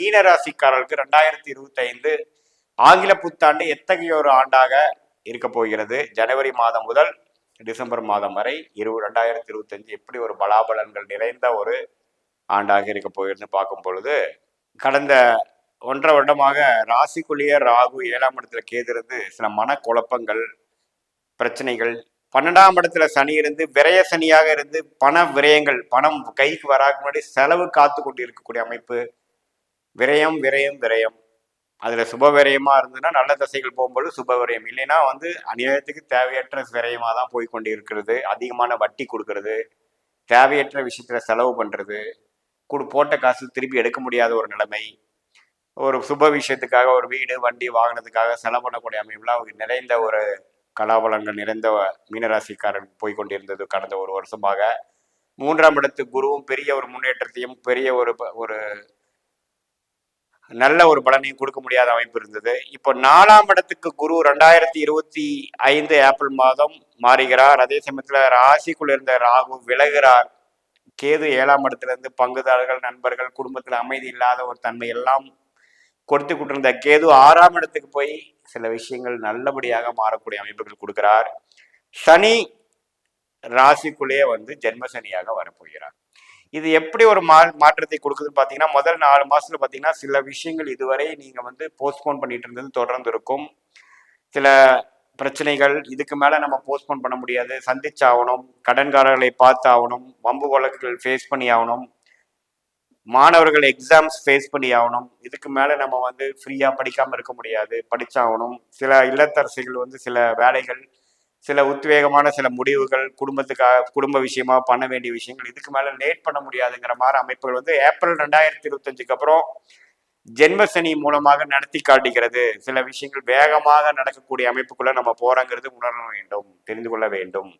மீனராசிக்காரர்களுக்கு ரெண்டாயிரத்தி இருபத்தி ஐந்து ஆங்கில புத்தாண்டு எத்தகைய ஒரு ஆண்டாக இருக்க போகிறது? ஜனவரி மாதம் முதல் டிசம்பர் மாதம் வரை இரு ரெண்டாயிரத்தி இருபத்தஞ்சு எப்படி ஒரு பலாபலன்கள் நிறைந்த ஒரு ஆண்டாக இருக்க போகிறதுன்னு பார்க்கும் பொழுது கடந்த ஒன்றரை வருடமாக ராசிக்குள்ளேயே ராகு ஏழாம் இடத்துல கேது இருந்து சில மனக்குழப்பங்கள் பிரச்சனைகள் பன்னெண்டாம் இடத்துல சனி இருந்து விரய சனியாக இருந்து பண விரயங்கள் பணம் கைக்கு வராக முன்னாடி செலவு காத்து கொண்டு இருக்கக்கூடிய அமைப்பு விரயம் விரயம் விரயம். அதில் சுப விரயமா இருந்ததுன்னா நல்ல தசைகள் போகும்போது சுப விரயம் இல்லைன்னா வந்து அநியாயத்துக்கு தேவையற்ற விரயமாக தான் போய் கொண்டு இருக்கிறது அதிகமான வட்டி கொடுக்கறது. தேவையற்ற விஷயத்தில் செலவு பண்ணுறது கொடு போட்ட காசு திருப்பி எடுக்க முடியாத ஒரு நிலைமை. ஒரு சுப விஷயத்துக்காக ஒரு வீடு வண்டி வாங்கினதுக்காக செலவு பண்ணக்கூடிய அமைப்புலாம் நிறைந்த ஒரு கலாபலங்கள் நிறைந்த மீனராசிக்காரன் போய் கொண்டிருந்தது கடந்த ஒரு வருஷமாக. மூன்றாம் இடத்து குருவும் பெரிய ஒரு முன்னேற்றத்தையும் பெரிய ஒரு ப- ஒரு நல்ல ஒரு பலனையும் கொடுக்க முடியாத அமைப்பு இருந்தது. இப்போ நாலாம் இடத்துக்கு குரு ரெண்டாயிரத்தி இருபத்தி ஐந்து ஏப்ரல் மாதம் மாறுகிறார். அதே சமயத்தில் ராசிக்குள் இருந்த ராகு விலகிறார். கேது ஏழாம் இடத்துல இருந்து பங்குதாரர்கள் நண்பர்கள் குடும்பத்தில் அமைதி இல்லாத ஒரு தன்மை எல்லாம் கொடுத்து கொண்டிருந்த கேது ஆறாம் இடத்துக்கு போய் சில விஷயங்கள் நல்லபடியாக மாறக்கூடிய அமைப்புகள் கொடுக்கிறார். சனி ராசிக்குள்ளேயே வந்து ஜென்ம சனியாக வரப்போகிறார். இது எப்படி ஒரு மா மாற்றத்தை கொடுக்குதுன்னு பார்த்தீங்கன்னா முதல் நாலு மாதத்தில் பார்த்தீங்கன்னா சில விஷயங்கள் இதுவரை நீங்கள் வந்து போஸ்ட்போன் பண்ணிட்டு இருந்தது தொடர்ந்து இருக்கும். சில பிரச்சனைகள் இதுக்கு மேலே நம்ம போஸ்ட்போன் பண்ண முடியாது. சந்திச்சாகணும் கடன்காரர்களை பார்த்து ஆகணும் வம்பு வழக்குகள் ஃபேஸ் பண்ணி ஆகணும் மாணவர்கள் எக்ஸாம்ஸ் ஃபேஸ் பண்ணி ஆகணும் இதுக்கு மேலே நம்ம வந்து ஃப்ரீயாக படிக்காமல் இருக்க முடியாது. படித்தாகணும் சில இல்லத்தரசிகள் வந்து சில வேலைகள் சில உத்வேகமான சில முடிவுகள் குடும்பத்துக்காக குடும்ப விஷயமா பண்ண வேண்டிய விஷயங்கள் இதுக்கு மேல லேட் பண்ண முடியாதுங்கிற மாதிரி அமைப்புகள் வந்து ஏப்ரல் ரெண்டாயிரத்தி இருபத்தஞ்சுக்கு அப்புறம் ஜென்ம சனி மூலமாக நடத்தி காட்டுகிறது சில விஷயங்கள் வேகமாக நடக்கக்கூடிய அமைப்புக்குள்ள நம்ம போறோங்கிறது உணர வேண்டும் தெரிந்து கொள்ள வேண்டும்.